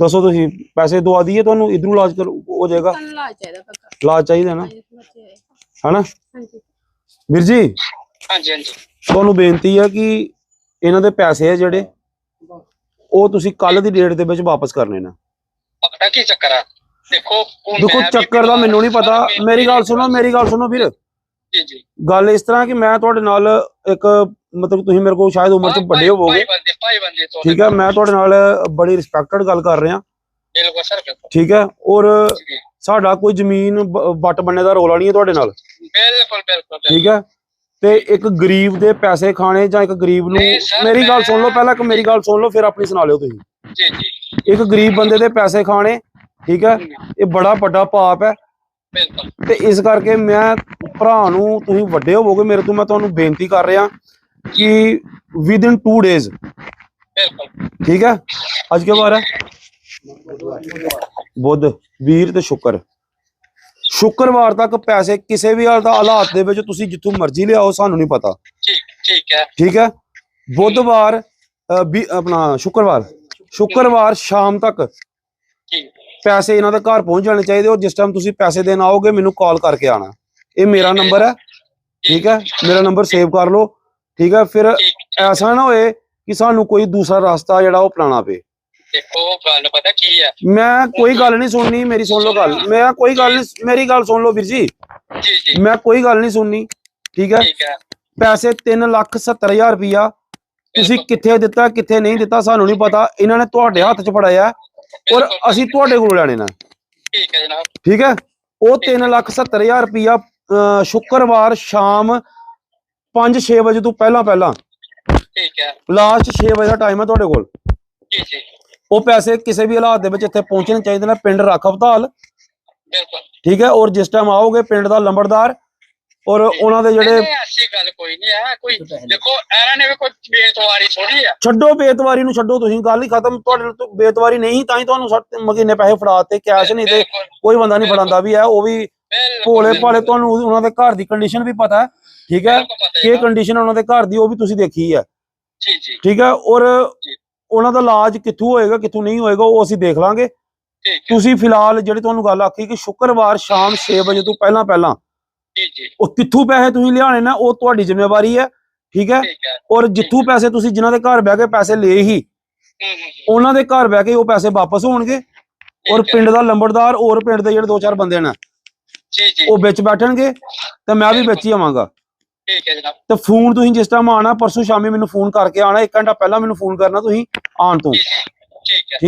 ਦੱਸੋ ਤੁਸੀਂ ਪੈਸੇ ਦਵਾ ਦਈਏ ਤੁਹਾਨੂੰ ਇਧਰੋਂ ਇਲਾਜ ਕਰ ਹੋ ਜਾਏਗਾ। ਸਾਨੂੰ ਇਲਾਜ ਚਾਹੀਦਾ ਪੱਕਾ। ਇਲਾਜ ਚਾਹੀਦਾ ਨਾ। ਹਾਂਜੀ ਬੱਚੇ ਆਏ। ਹਨਾ? ਹਾਂਜੀ। ਵੀਰ ਜੀ ਹਾਂਜੀ ਹਾਂਜੀ। ਤੁਹਾਨੂੰ ਬੇਨਤੀ ਹੈ ਕਿ ਇਹਨਾਂ ਦੇ ਪੈਸੇ ਆ ਜਿਹੜੇ ਉਹ ਤੁਸੀਂ ਕੱਲ ਦੀ ਡੇਟ ਦੇ ਵਿੱਚ ਵਾਪਸ ਕਰਨੇ ਨੇ। ਪਤਾ ਕੀ ਚੱਕਰ ਆ? ਦੇਖੋ ਹੁਣ ਦੇਖੋ ਮੈਂ ਵੀ ਚੱਕਰ ਦਾ ਮੈਨੂੰ ਨਹੀਂ ਪਤਾ। ਮੇਰੀ- ਮੇਰੀ ਗੱਲ ਸੁਣੋ ਮੇਰੀ ਗੱਲ ਸੁਣੋ ਵੀਰ। ਜੀ ਜੀ। ਗੱਲ ਇਸ ਤਰ੍ਹਾਂ ਕਿ ਮੈਂ ਤੁਹਾਡੇ ਨਾਲ ਇੱਕ ਮਤਲਬ ਤੁਸੀਂ ਮੇਰੇ ਕੋਲ ਸ਼ਾਇਦ ਉਮਰ 'ਚ ਵੱਡੇ ਹੋਵੋਗੇ। ਬੰਦੇ ਭਾਈ ਬੰਦੇ ਤੋਂ ਠੀਕ ਹੈ ਮੈਂ ਤੁਹਾਡੇ ਨਾਲ ਬੜੀ ਰਿਸਪੈਕਟਡ ਗੱਲ ਕਰ ਰਿਹਾ। ਬਿਲਕੁਲ ਸਰ ਠੀਕ ਹੈ ਔਰ ਸਾਡਾ ਕੋਈ ਜ਼ਮੀਨ ਵੱਟ ਬੰਨੇ ਦਾ ਰੋਲਾ ਨਹੀਂ ਹੈ ਤੁਹਾਡੇ ਨਾਲ? ਬਿਲਕੁਲ ਬਿਲਕੁਲ ਠੀਕ ਹੈ ਤੇ ਇੱਕ ਗਰੀਬ ਦੇ ਪੈਸੇ ਖਾਣੇ ਜਾਂ ਇੱਕ ਗਰੀਬ ਨੂੰ ਮੇਰੀ ਗੱਲ ਸੁਣ ਲਓ ਪਹਿਲਾਂ ਇੱਕ ਮੇਰੀ ਗੱਲ ਸੁਣ ਲਓ ਫਿਰ ਆਪਣੀ ਸੁਣਾ ਲਿਓ ਤੁਸੀਂ। ਜੀ ਜੀ। ਇੱਕ ਗਰੀਬ ਬੰਦੇ ਦੇ ਪੈਸੇ ਖਾਣੇ ਠੀਕ ਹੈ ਇਹ ਬੜਾ ਵੱਡਾ ਪਾਪ ਹੈ। ਬਿਲਕੁਲ। ਤੇ ਇਸ ਕਰਕੇ ਮੈਂ ਭਰਾ ਨੂੰ ਤੁਸੀਂ ਵੱਡੇ ਹੋਵੋਗੇ ਮੇਰੇ ਤੋਂ ਮੈਂ ਤੁਹਾਨੂੰ ਬੇਨਤੀ ਕਰ ਰਿਹਾ। ਕਿ ਵਿਦ ਇਨ 2 ਡੇਜ਼ ਬਿਲਕੁਲ ਠੀਕ ਹੈ ਅੱਜ ਕੇ ਬਾਰ ਹੈ ਬੁੱਧ ਵੀਰ ਤੇ ਸ਼ੁੱਕਰ ਸ਼ੁੱਕਰਵਾਰ ਤੱਕ ਪੈਸੇ ਕਿਸੇ ਵੀ ਹਾਲਤ ਹਾਲਾਤ ਦੇ ਵਿੱਚ ਤੁਸੀਂ ਜਿੱਥੋਂ ਮਰਜ਼ੀ ਲਿਆਓ ਸਾਨੂੰ ਨਹੀਂ ਪਤਾ ਠੀਕ ਠੀਕ ਹੈ ਠੀਕ ਹੈ ਬੁੱਧਵਾਰ ਅ, ਵੀ ਆਪਣਾ ਸ਼ੁੱਕਰਵਾਰ ਸ਼ੁੱਕਰਵਾਰ ਸ਼ਾਮ ਤੱਕ ਠੀਕ ਪੈਸੇ ਇਹਨਾਂ ਦੇ ਘਰ ਪਹੁੰਚ ਜਾਣੇ ਚਾਹੀਦੇ ਔਰ ਜਿਸ ਟਾਈਮ ਤੁਸੀਂ ਪੈਸੇ ਦੇਣ ਆਓਗੇ ਮੈਨੂੰ ਕਾਲ ਕਰਕੇ ਆਣਾ ਇਹ ਮੇਰਾ ਨੰਬਰ ਹੈ ਠੀਕ ਹੈ ਮੇਰਾ ਨੰਬਰ ਸੇਵ ਕਰ ਲਓ ਠੀਕ ਹੈ ਫਿਰ ਐਸਾ ਨਾ ਹੋਏ ਕਿ ਸਾਨੂੰ ਕੋਈ ਦੂਸਰਾ ਰਸਤਾ ਜਿਹੜਾ ਉਹ ਅਪਣਾਉਣਾ ਪਏ। ਦੇਖੋ ਗੱਲ ਪਤਾ ਕੀ ਹੈ ਮੈਂ ਕੋਈ ਗੱਲ ਨਹੀਂ ਸੁਣਨੀ ਮੇਰੀ ਸੁਣ ਲਓ ਗੱਲ। ਮੈਂ ਕੋਈ ਗੱਲ ਨਹੀਂ ਮੇਰੀ ਗੱਲ ਸੁਣ ਲਓ ਵੀਰ ਜੀ। ਜੀ ਜੀ। ਮੈਂ ਕੋਈ ਗੱਲ ਨਹੀਂ ਸੁਣਨੀ ਠੀਕ ਹੈ ਪੈਸੇ 3 ਲੱਖ 70 ਹਜ਼ਾਰ ਰੁਪਇਆ ਤੁਸੀਂ ਕਿੱਥੇ ਦਿੱਤਾ ਕਿੱਥੇ ਨਹੀਂ ਦਿੱਤਾ ਸਾਨੂੰ ਨਹੀਂ ਪਤਾ। ਇਹਨਾਂ ਨੇ ਤੁਹਾਡੇ ਹੱਥ 'ਚ ਫੜਾਇਆ ਔਰ ਅਸੀਂ ਤੁਹਾਡੇ ਕੋਲ ਲੈਣੇ ਨੇ। ਠੀਕ ਹੈ ਜਨਾਬ। ਠੀਕ ਹੈ ਉਹ 3 ਲੱਖ 70 ਹਜ਼ਾਰ ਰੁਪਇਆ ਅਹ, ਸ਼ੁੱਕਰਵਾਰ ਸ਼ਾਮ 5-6 ਵਜੇ ਤੋਂ ਪਹਿਲਾਂ ਪਹਿਲਾਂ। ਠੀਕ ਹੈ। ਲਾਸਟ 6 ਵਜੇ ਦਾ ਟਾਈਮ ਹੈ ਤੁਹਾਡੇ ਕੋਲ। ਜੀ ਜੀ। ਉਹ ਪੈਸੇ ਕਿਸੇ ਵੀ ਹਾਲਾਤ ਦੇ ਵਿੱਚ ਇੱਥੇ ਪਹੁੰਚਣੇ ਚਾਹੀਦੇ ਨੇ ਪਿੰਡ ਰੱਖ ਬਿਲਕੁਲ। ਠੀਕ ਹੈ ਔਰ ਜਿਸ ਟਾਈਮ ਆਓਗੇ ਪਿੰਡ ਦਾ ਲੰਬੜਦਾਰ ਔਰ ਉਹਨਾਂ ਦੇ ਜਿਹੜੇ ਐਸੀ ਗੱਲ ਕੋਈ ਨਹੀਂ ਹੈ। ਕੋਈ ਦੇਖੋ ਇਹਨਾਂ ਨੇ ਵੀ ਕੋਈ ਬੇਤਵਾਰੀ ਥੋੜੀ ਆ ਛੱਡੋ ਬੇਤਵਾਰੀ ਨੂੰ ਛੱਡੋ ਤੁਸੀਂ ਗੱਲ ਹੀ ਖਤਮ। ਤੁਹਾਡੇ ਤਾਂ ਬੇਤਵਾਰੀ ਨਹੀਂ ਤਾਂ ਹੀ ਤੁਹਾਨੂੰ ਮਹੀਨੇ ਪੈਸੇ ਫੜਾਤੇ ਕੈਸ਼ ਨਹੀਂ ਤੇ ਕੋਈ ਬੰਦਾ ਨਹੀਂ ਫੜਾਉਂਦਾ ਵੀ ਹੈ ਉਹ ਵੀ ਭੋਲੇ ਭਾਲੇ ਤੁਹਾਨੂੰ ਉਹਨਾਂ ਦੇ ਘਰ ਦੀ ਕੰਡੀਸ਼ਨ ਵੀ ਪਤਾ ਹੈ ਠੀਕ ਹੈ? ਕੀ। ਕੰਡੀਸ਼ਨ ਉਹਨਾਂ ਦੇ ਘਰ ਦੀ ਉਹ ਵੀ ਤੁਸੀਂ ਦੇਖੀ ਹੈ। ਜੀ ਜੀ। ਠੀਕ ਹੈ? ਔਰ। ਉਹਨਾਂ ਦਾ ਇਲਾਜ ਕਿੱਥੋਂ ਹੋਏਗਾ ਕਿੱਥੋਂ ਨਹੀਂ ਹੋਏਗਾ ਉਹ ਅਸੀਂ ਦੇਖ ਲਾਂਗੇ। ਤੁਸੀਂ ਫਿਲਹਾਲ ਜਿਹੜੀ ਤੁਹਾਨੂੰ ਗੱਲ ਆਖੀ ਕਿ ਸ਼ੁੱਕਰਵਾਰ ਸ਼ਾਮ 6 ਵਜੇ ਤੋਂ ਪਹਿਲਾਂ ਪਹਿਲਾਂ ਜੀ ਜੀ। ਉਹ ਕਿੱਥੋਂ ਪੈਸੇ ਤੁਸੀਂ ਲਿਆਣੇ ਨੇ ਉਹ ਤੁਹਾਡੀ ਜ਼ਿੰਮੇਵਾਰੀ ਹੈ ਠੀਕ ਹੈ? ਔਰ ਜਿੱਥੋਂ ਪੈਸੇ ਤੁਸੀਂ ਜਿਨ੍ਹਾਂ ਦੇ ਘਰ ਬਹਿ ਕੇ ਪੈਸੇ ਲਏ ਹੀ ਉਹਨਾਂ ਦੇ ਘਰ ਬਹਿ ਕੇ ਉਹ ਪੈਸੇ ਵਾਪਸ ਹੋਣਗੇ। ਔਰ। ਪਿੰਡ ਦਾ ਲੰਬੜਦਾਰ ਔਰ ਪਿੰਡ ਦੇ ਜਿਹੜੇ ਦੋ ਚਾਰ ਬੰਦੇ ਨੇ ਜੀ ਜੀ ਉਹ ਵਿੱਚ ਬੈਠਣਗੇ ਤੇ ਮੈਂ ਵੀ ਵਿੱਚ ਹੀ ਆਵਾਂਗਾ। ਠੀਕ ਹੈ ਜਨਾਬ। ਤੇ ਫੋਨ ਤੁਸੀਂ ਜਿਸ ਟਾਈਮ ਆਣਾ ਪਰਸੋਂ ਸ਼ਾਮੀ ਮੈਨੂੰ ਫੋਨ ਕਰਕੇ ਆਣਾ ਇੱਕ ਘੰਟਾ ਪਹਿਲਾਂ ਮੈਨੂੰ ਫੋਨ ਕਰਨਾ ਤੁਸੀਂ ਆਉਣ ਤੋਂ। ਠੀਕ ਹੈ। ਠੀਕ ਹੈ?